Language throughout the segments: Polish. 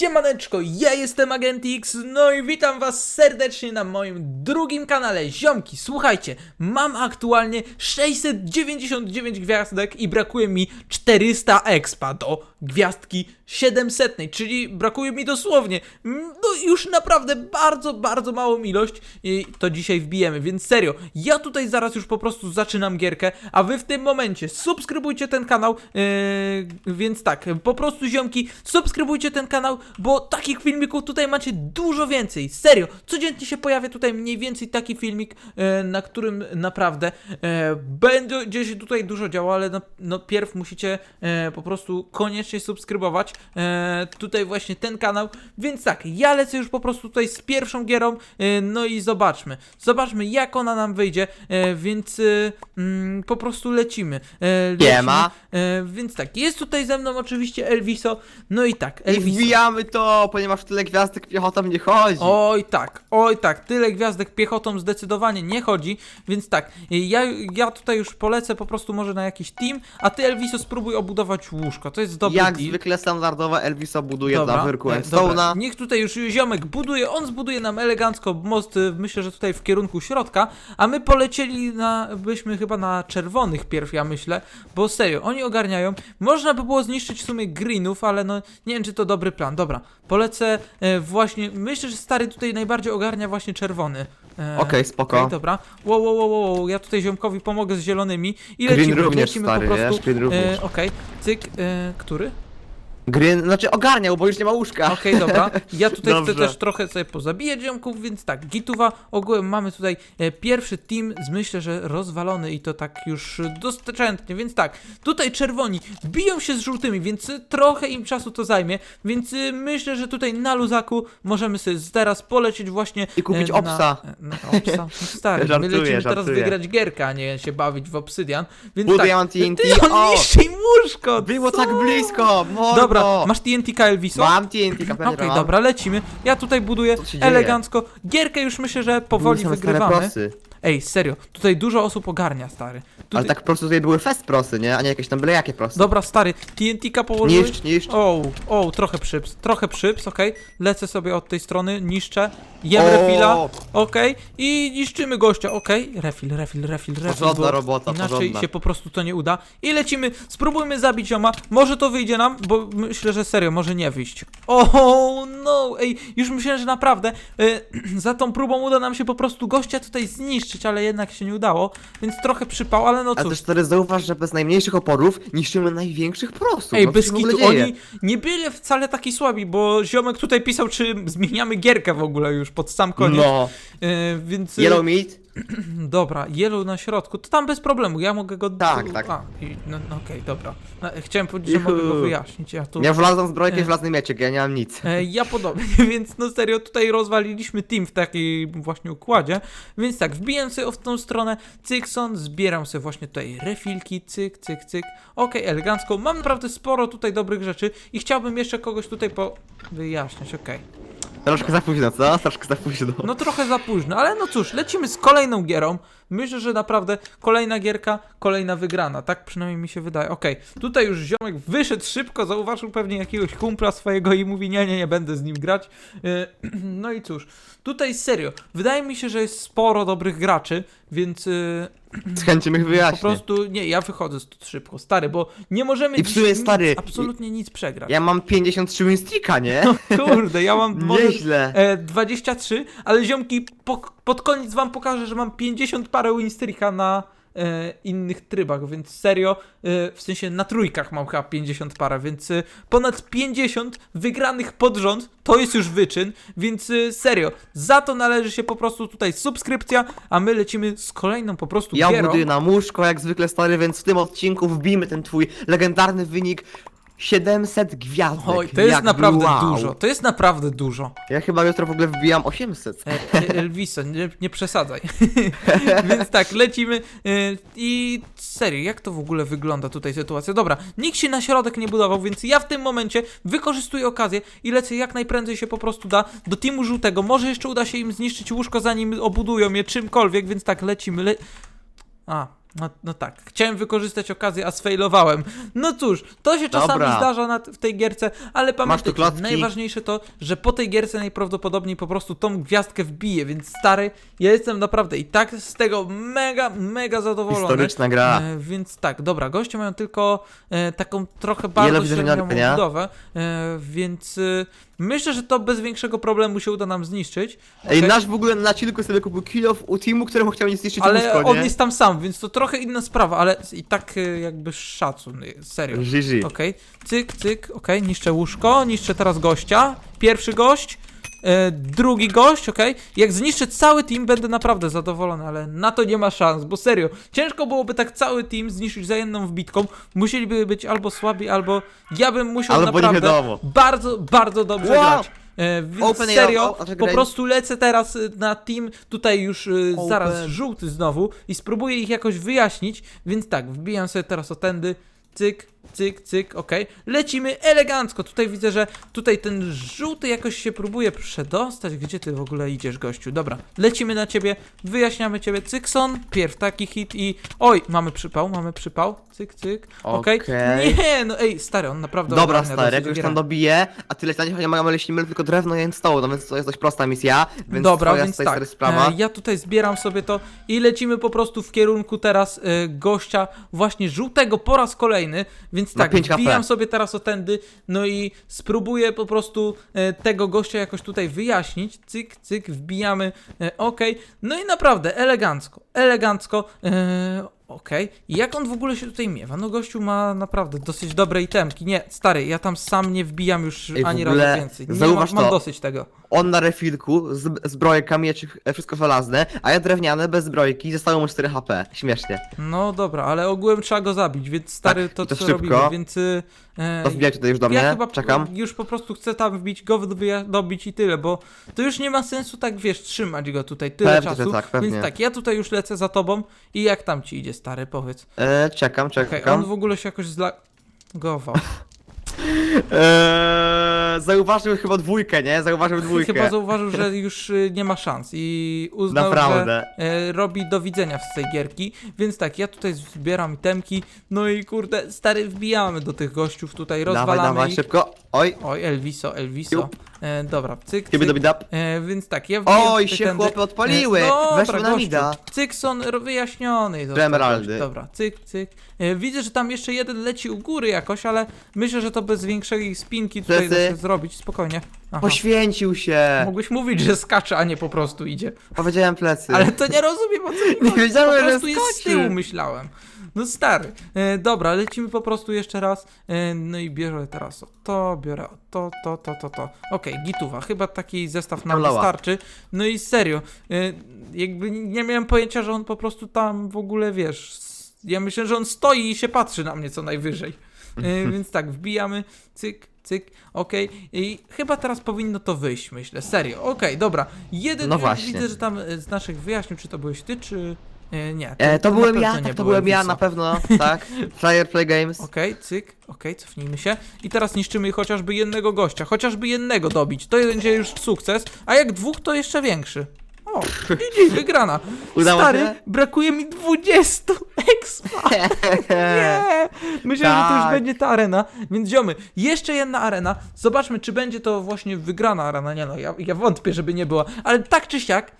Siemaneczko, ja jestem Agent X, no i witam was serdecznie na moim drugim kanale. Ziomki, słuchajcie, mam aktualnie 699 gwiazdek i brakuje mi 400 expa do gwiazdki 700, czyli brakuje mi dosłownie, mm, no już naprawdę bardzo, bardzo małą ilość i to dzisiaj wbijemy, więc serio, ja tutaj zaraz już po prostu zaczynam gierkę, a wy w tym momencie subskrybujcie ten kanał, yy, więc tak, po prostu ziomki, subskrybujcie ten kanał, bo takich filmików tutaj macie dużo więcej, serio, codziennie się pojawia tutaj mniej więcej taki filmik, yy, na którym naprawdę yy, będzie się tutaj dużo działo, ale no, no pierw musicie yy, po prostu koniecznie subskrybować tutaj właśnie ten kanał, więc tak, ja lecę już po prostu tutaj z pierwszą gierą, no i zobaczmy, zobaczmy jak ona nam wyjdzie, więc mm, po prostu lecimy. Lecimy. Siema. Yy, więc tak, jest tutaj ze mną oczywiście Elviso, no i tak, I Elviso. Wbijamy to, ponieważ tyle gwiazdek piechotą nie chodzi. Oj tak, oj tak, tyle gwiazdek piechotą zdecydowanie nie chodzi, więc tak, ja, ja tutaj już polecę po prostu może na jakiś team, a ty Elviso spróbuj obudować łóżko, to jest dobry Jak deal. zwykle standardowa Elviso buduje Dobra, dla wyrku e, dobra. Endstone'a. Niech tutaj już ziomek buduje, on zbuduje nam elegancko most, y, myślę, że tutaj w kierunku środka, a my polecieli na, byśmy chyba na czerwonych pierw, ja myślę, bo serio, oni ogarniają. Można by było zniszczyć w sumie greenów, ale no nie wiem, czy to dobry plan. Dobra, polecę e, właśnie, myślę, że stary tutaj najbardziej ogarnia właśnie czerwony. E, Okej, spoko. okej, dobra. Wow, wow, wow, wow, ja tutaj ziomkowi pomogę z zielonymi i Green lecimy, również, lecimy stary, po prostu. wiesz, green również. E, Okej, cyk, e, który? Green, znaczy ogarniał, bo już nie ma łóżka. Okej, dobra. Ja tutaj chcę Dobrze. też trochę sobie pozabijać ziomków, więc tak, gituwa. Ogółem mamy tutaj e, pierwszy team, z myślę, że rozwalony i to tak już dostępnie, więc tak, tutaj czerwoni biją się z żółtymi, więc e, trochę im czasu to zajmie, więc e, myślę, że tutaj na luzaku możemy sobie teraz polecieć właśnie I kupić e, obsa. Na, na obsa. No stary, my Żartuję, lecimy teraz żartuję. wygrać gierkę, a nie się bawić w obsydian, więc Buduję tak. Ty, on o! niszczy im łóżko! Było co? tak blisko, mordo. Dobra, masz TNT Elviso? Mam TNT. Okej, dobra, lecimy. Ja tutaj buduję Co się dzieje? elegancko. Gierkę już myślę, że powoli wygrywamy. Prosy. Ej, serio, tutaj dużo osób ogarnia, stary. Tutaj... Ale tak po prostu tutaj były fest prosy, nie? A nie jakieś tam byle jakie prosy. Dobra, stary, TNT-ka położyłeś? Niszcz, niszcz. O, o, trochę przyps, trochę przyps, okej. Lecę sobie od tej strony, niszczę, jem O! refila, okej. I niszczymy gościa, okej. Refil, refil, refil, refil. Porządna bo robota, Inaczej porządna. się po prostu to nie uda. I lecimy, spróbujmy zabić zioma. Może to wyjdzie nam, bo myślę, że serio, może nie wyjść. Oh no, ej, już myślałem, że naprawdę e, za tą próbą uda nam się po prostu gościa tutaj zniszczyć, ale jednak się nie udało, więc trochę przypał, ale no A cóż. też wtedy zauważ, że bez najmniejszych oporów niszczymy największych prosów. Ej, no, bez kitu, oni nie byli wcale taki słabi, bo ziomek tutaj pisał, czy zmieniamy gierkę w ogóle już pod sam koniec, No. E, więc... e, Yellow meat? Dobra, yellow na środku, to tam bez problemu, ja mogę go... Tak, tak. A, i, no, no okej, dobra. No, chciałem powiedzieć, że mogę go wyjaśnić, ja tu... Ja wlazłem zbrojkę E. i wlazny mieczek, ja nie mam nic. E, ja podobnie, więc no serio, tutaj rozwaliliśmy team w takiej właśnie układzie, więc tak, wbijam sobie w tą stronę, cykson, zbieram sobie właśnie tutaj refilki, cyk, cyk, cyk, okej, elegancko, mam naprawdę sporo tutaj dobrych rzeczy i chciałbym jeszcze kogoś tutaj po... wyjaśniać, okej. Troszkę za późno, co? Troszkę za późno. No trochę za późno, ale no cóż, lecimy z kolejną gierą. Myślę, że naprawdę kolejna gierka, kolejna wygrana. Tak przynajmniej mi się wydaje. Okej, tutaj już ziomek wyszedł szybko, zauważył pewnie jakiegoś kumpla swojego i mówi nie, nie, nie będę z nim grać. Yy, no i cóż, tutaj serio, wydaje mi się, że jest sporo dobrych graczy, więc yy, Z chęcią ich po wyjaśnię. prostu, nie, ja wychodzę stąd szybko, stary, bo nie możemy I w sumie, stary, absolutnie nic przegrać. Ja mam 53 win streaka, nie? Kurde, ja mam może Nieźle. e, 23, ale ziomki, po, pod koniec wam pokażę, że mam 50 parę winstreaka na innych trybach, więc serio, e, w sensie na trójkach mam chyba 50 parę, więc e, ponad 50 wygranych pod rząd, to jest już wyczyn, więc e, serio, za to należy się po prostu tutaj subskrypcja, a my lecimy z kolejną po prostu Ja gierą. buduję na łóżko, jak zwykle stary, więc w tym odcinku wbijmy ten twój legendarny wynik 700 gwiazdek. Oj, to jest Jak naprawdę wow. dużo, to jest naprawdę dużo. Ja chyba jutro w ogóle wbijam 800. E, e, Elviso, nie, nie przesadzaj. Więc tak, lecimy e, i serio, jak to w ogóle wygląda tutaj sytuacja? Dobra, nikt się na środek nie budował, więc ja w tym momencie wykorzystuję okazję i lecę jak najprędzej się po prostu da do teamu żółtego. Może jeszcze uda się im zniszczyć łóżko, zanim obudują je czymkolwiek, więc tak, lecimy. Le... A, No, no tak, chciałem wykorzystać okazję, a sfailowałem. No cóż, to się czasami Dobra. zdarza na, w tej gierce, ale pamiętajcie, klocki? najważniejsze to, że po tej gierce najprawdopodobniej po prostu tą gwiazdkę wbiję, więc stary, ja jestem naprawdę i tak z tego mega, mega zadowolony. Historyczna gra. E, więc tak, dobra, goście mają tylko e, taką trochę bardzo że średnią budowę, e, więc e, myślę, że to bez większego problemu się uda nam zniszczyć. Ej, Okej? nasz w ogóle na chillku sobie kupił kill u teamu, któremu chciał nie zniszczyć Ale łóżko, on nie? jest tam sam, więc to trochę inna sprawa, ale i tak e, jakby szacun, e, serio. GG. Okej, cyk, cyk, okej, niszczę łóżko, niszczę teraz gościa, pierwszy gość, e, drugi gość, okej. Jak zniszczę cały team, będę naprawdę zadowolony, ale na to nie ma szans, bo serio, ciężko byłoby tak cały team zniszczyć za jedną wbitką, musieliby być albo słabi, albo ja bym musiał Albo nie naprawdę wiadomo. bardzo, bardzo dobrze Wow! grać. E, więc Open serio, o, po prostu lecę teraz y, na team, tutaj już y, Open. zaraz żółty znowu i spróbuję ich jakoś wyjaśnić, więc tak, wbijam sobie teraz o tędy, cyk, cyk, cyk, okej, lecimy elegancko, tutaj widzę, że tutaj ten żółty jakoś się próbuje przedostać, gdzie ty w ogóle idziesz gościu, dobra, lecimy na ciebie, wyjaśniamy ciebie, cykson, pierw taki hit i, oj, mamy przypał, mamy przypał, cyk, cyk, Okej. nie, no ej, stary, on naprawdę Dobra, ogarnia stary, jak już tam dobiję, a tyle na nie mamy leśnimy tylko drewno i stołu, no więc to jest dość prosta misja, więc Dobra, twoja więc tutaj tak. stary sprawa. E, ja tutaj zbieram sobie to i lecimy po prostu w kierunku teraz e, gościa właśnie żółtego po raz kolejny, więc Na tak, 5 HP. wbijam sobie teraz o tędy, no i spróbuję po prostu e, tego gościa jakoś tutaj wyjaśnić. Cyk, cyk, wbijamy, e, okej. No i naprawdę elegancko, elegancko. E, Okej, I jak on w ogóle się tutaj miewa? No gościu ma naprawdę dosyć dobre itemki. Nie, stary, ja tam sam nie wbijam już Ej, w ani ogóle razu więcej. Nie, zauważ mam, mam to. dosyć tego. On na refilku, z, zbroje, e, wszystko żelazne, a ja drewniane, bez zbrojki, zostało mu 4 HP. Śmiesznie. No dobra, ale ogółem trzeba go zabić, więc stary Tak, to, i to co szybko. robimy, więc... y, E, To wbijaj tutaj już do mnie, ja chyba czekam. już po prostu chcę tam wbić go, wyja- dobić i tyle, bo to już nie ma sensu tak, wiesz, trzymać go tutaj tyle Pewnie, że czasu. tak, pewnie. Więc tak, ja tutaj już lecę za tobą i jak tam ci idzie, stary, powiedz. E, czekam, czekam. on w ogóle się jakoś zlagował. Eee, zauważył chyba dwójkę, nie? Zauważył dwójkę. Chyba zauważył, że już y, nie ma szans i uznał, Naprawdę. że e, robi do widzenia z tej gierki, więc tak, ja tutaj zbieram itemki, no i kurde, stary, wbijamy do tych gościów tutaj, Dawaj, rozwalamy dawaj, ich. szybko. Oj, Oj, Elviso, Elviso. Jup. E, dobra, cyk, cyk. do bidap. E, więc tak, ja wbiję Oj, tutaj się tędy. chłopy odpaliły. E, dobra, Weszły na gościu. mida. Cykson ro- wyjaśniony. został emeraldy. Dobra, cyk, cyk. E, widzę, że tam jeszcze jeden leci u góry jakoś, ale myślę, że to bez większej spinki tutaj da Plecy. się zrobić, spokojnie. Aha. Poświęcił się. Mógłbyś mówić, że skacze, a nie po prostu idzie. Powiedziałem plecy. Ale to nie rozumiem, o co mi Nie chodzi. wiedziałem, Po że prostu jest z skoczy. tyłu, myślałem. No stary. E, dobra, lecimy po prostu jeszcze raz. E, no i biorę teraz o to, biorę o to, to, to, to, to. Okej, gituwa. Chyba taki zestaw nam wystarczy. No i serio. E, jakby nie miałem pojęcia, że on po prostu tam w ogóle, wiesz... s- Ja myślę, że on stoi i się patrzy na mnie co najwyżej. E, więc tak, wbijamy, cyk, cyk, okej. I chyba teraz powinno to wyjść, myślę. Serio, okej, dobra. Jeden No już właśnie. widzę, że tam e, z naszych wyjaśnił, czy to byłeś ty, czy... E, nie. E, to na byłem pewno ja, nie tak, to było byłem ja, Elvisa. na pewno, tak. Flyer Play Games. Okej, cyk, okej, cofnijmy się. I teraz niszczymy chociażby jednego gościa, chociażby jednego dobić. To będzie już sukces, a jak dwóch, to jeszcze większy. O, GG, wygrana. Udało Stary, się? brakuje mi 20 expa. Nie! Myślałem, że to już Tak. będzie ta arena, więc ziomy, jeszcze jedna arena. Zobaczmy, czy będzie to właśnie wygrana arena. Nie no, ja, ja wątpię, żeby nie była, ale tak czy siak.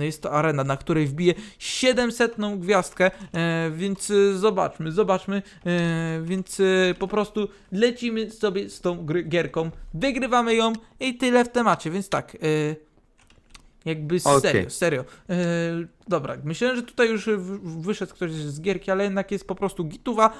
Jest to arena, na której wbije 700 gwiazdkę, e, więc e, zobaczmy, zobaczmy, e, więc po prostu lecimy sobie z tą gierką, wygrywamy ją i tyle w temacie, więc tak, jakby serio, serio. E, dobra, myślałem, że tutaj już wyszedł ktoś z gierki, ale jednak jest po prostu gituwa,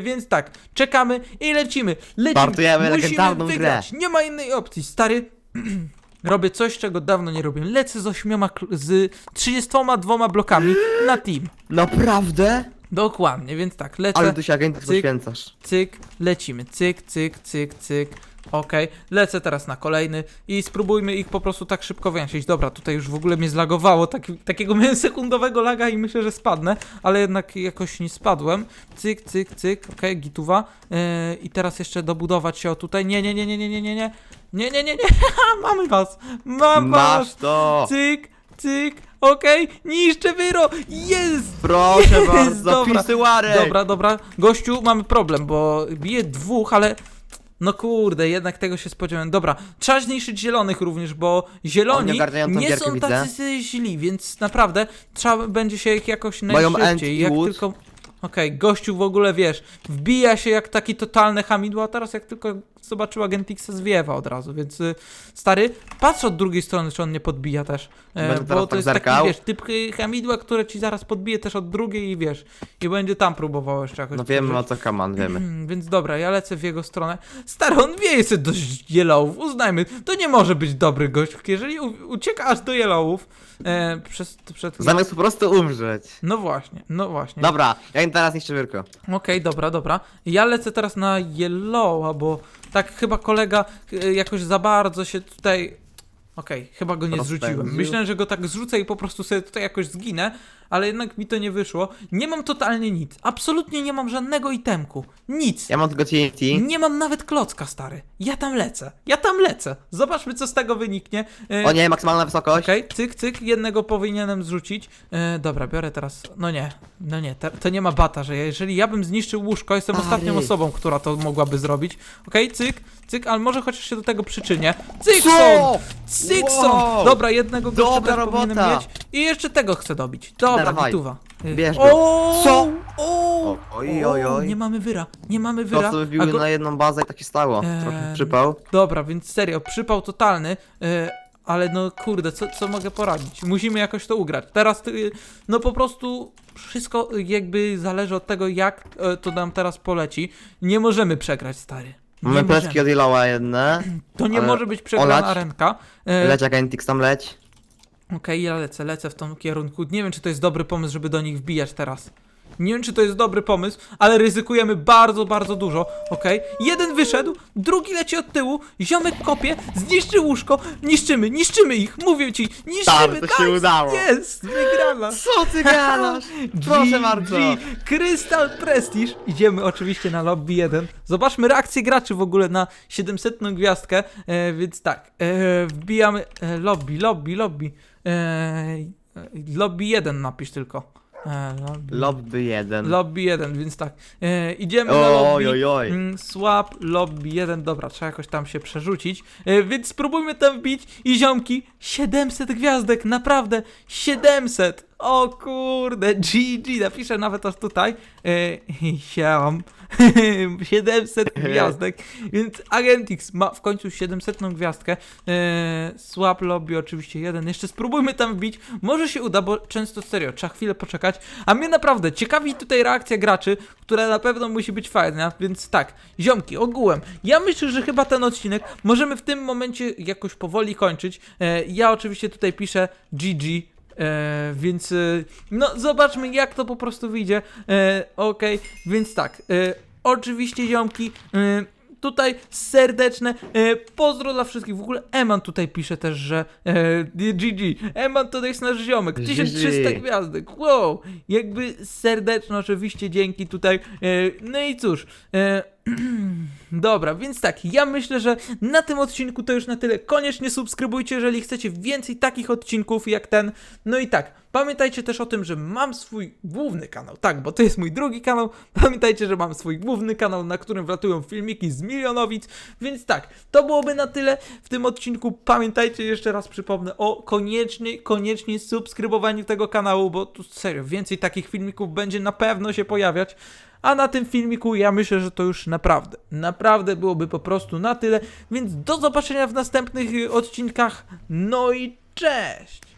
więc tak, czekamy i lecimy, lecimy, Startujemy musimy wygrać, nie ma innej opcji, stary, robię coś, czego dawno nie robiłem, lecę z ośmioma, z 32 blokami na team, Naprawdę? dokładnie, więc tak, lecę, Ale tu się agentów Cyk. poświęcasz. cyk, lecimy, cyk, cyk, cyk, cyk. Okej, lecę teraz na kolejny i spróbujmy ich po prostu tak szybko wyjaśnić. Dobra, tutaj już w ogóle mnie zlagowało, taki, takiego miałem sekundowego laga i myślę, że spadnę, ale jednak jakoś nie spadłem. Cyk, cyk, cyk, okej, gituwa. Yy, I teraz jeszcze dobudować się o tutaj. Nie, nie, nie, nie, nie, nie, nie, nie, nie, nie, nie, nie, mamy was, mam was. Masz to! Cyk, cyk, okej, niszczę wyro, jest! Proszę Jest, bardzo, dobra. pisyłarek! Dobra, dobra, gościu, mamy problem, bo bije dwóch, ale... No kurde, jednak tego się spodziewałem. Dobra, trzeba zniszczyć zielonych również, bo Oni zieloni ogarniają tą nie gierkę, są widzę. tacy źli, więc naprawdę trzeba będzie się ich jakoś Mają najszybciej, jak anti-wood. tylko... Okej, gościu w ogóle, wiesz, wbija się jak taki totalny hamidło, a teraz jak tylko zobaczyła Gentixa zwiewa od razu, więc y, stary, patrz od drugiej strony, czy on nie podbija też, e, Będę bo to tak jest taki, zerkał. wiesz, typ y, hamidła, które ci zaraz podbije też od drugiej i wiesz, i będzie tam próbował jeszcze jakoś No wiemy o co kaman, wiemy. Mm, Więc dobra, ja lecę w jego stronę. Stary, on wieje sobie do yellowów, uznajmy. To nie może być dobry gość, jeżeli u- ucieka aż do yellowów. E, przez, przed... Zamiast po prostu umrzeć. No właśnie, no właśnie. Dobra, ja im teraz niszczę wyrko. Okej, dobra, dobra. Ja lecę teraz na yellowa, bo tak chyba kolega e, jakoś za bardzo się tutaj... Okej, chyba go nie zrzuciłem. Myślałem, że go tak zrzucę i po prostu sobie tutaj jakoś zginę, ale jednak mi to nie wyszło. Nie mam totalnie nic. Absolutnie nie mam żadnego itemku. Nic. Ja mam tylko TNT. Nie mam nawet klocka, stary. Ja tam lecę. Ja tam lecę. Zobaczmy, co z tego wyniknie. E, O nie, maksymalna wysokość. Okej, cyk, cyk, jednego powinienem zrzucić. E, dobra, biorę teraz. No nie, no nie, te, to nie ma bata, że jeżeli ja bym zniszczył łóżko, jestem Stary. ostatnią osobą, która to mogłaby zrobić. Okej, cyk, cyk, ale może chociaż się do tego przyczynię. Cykson! Co? Cykson! Wow! Dobra, jednego gościa Dobra też powinienem robota. mieć. I jeszcze tego chcę dobić. Dobra, Dawaj. bituwa. E, Bierz go. o, Co? O, oj, oj, o, oj. Nie mamy wyra, nie mamy wyra. prostu a wybiły go- na jedną bazę i tak się stało. Trochę Em, przypał. Dobra, więc serio, przypał totalny, e, ale no kurde, co, co mogę poradzić? Musimy jakoś to ugrać. Teraz, y, no po prostu wszystko y, jakby zależy od tego, jak e, to nam teraz poleci. Nie możemy przegrać, stary. Nie Mamy możemy. plecki od jedne. To nie ale może być przegrana olać? ręka. E, Leć jak Antix tam leć. Okej, ja lecę, lecę w tym kierunku. Nie wiem, czy to jest dobry pomysł, żeby do nich wbijać teraz. Nie wiem, czy to jest dobry pomysł, ale ryzykujemy bardzo, bardzo dużo. Okej, jeden wyszedł, drugi leci od tyłu, ziomek kopie, zniszczy łóżko, niszczymy, niszczymy ich, mówię ci, niszczymy, Tak, to się udało. Jest, wygrana. Co ty gadasz? Proszę bardzo. Crystal Prestige. Idziemy oczywiście na lobby 1. Zobaczmy reakcję graczy w ogóle na 700 gwiazdkę. E, więc tak, e, wbijamy e, lobby, lobby, lobby. E, lobby 1 napisz tylko. E, lobby, Lobby jeden. lobby 1, więc tak. E, idziemy na lobby. oj, oj. Mm, Swap, lobby 1, dobra, trzeba jakoś tam się przerzucić. Więc spróbujmy tam wbić i ziomki, 700 gwiazdek, naprawdę, 700! O kurde, GG, napiszę nawet aż tutaj. E, siam. 700 gwiazdek, więc Agentix ma w końcu 700 gwiazdkę. E, swap lobby oczywiście jeden. Jeszcze spróbujmy tam wbić. Może się uda, bo często serio, trzeba chwilę poczekać. A mnie naprawdę ciekawi tutaj reakcja graczy, która na pewno musi być fajna, więc tak, ziomki, ogółem. Ja myślę, że chyba ten odcinek możemy w tym momencie jakoś powoli kończyć. E, ja oczywiście tutaj piszę GG. E, więc e, no zobaczmy jak to po prostu wyjdzie. E, Okej, więc tak. E, oczywiście ziomki. E, Tutaj serdeczne e, pozdro dla wszystkich. W ogóle Eman tutaj pisze też, że e, GG. Eman to jest nasz ziomek. GG. 1300 gwiazdek. Wow. Jakby serdeczne oczywiście dzięki tutaj. E, no i cóż. E, Dobra, więc tak, ja myślę, że na tym odcinku to już na tyle. Koniecznie subskrybujcie, jeżeli chcecie więcej takich odcinków jak ten. No i tak, pamiętajcie też o tym, że mam swój główny kanał. Tak, bo to jest mój drugi kanał. Pamiętajcie, że mam swój główny kanał, na którym wlatują filmiki z milionowic. Więc tak, to byłoby na tyle w tym odcinku. Pamiętajcie, jeszcze raz przypomnę o koniecznie, koniecznie subskrybowaniu tego kanału, bo tu serio, więcej takich filmików będzie na pewno się pojawiać. A na tym filmiku ja myślę, że to już naprawdę, naprawdę byłoby po prostu na tyle. Więc do zobaczenia w następnych odcinkach. No i cześć!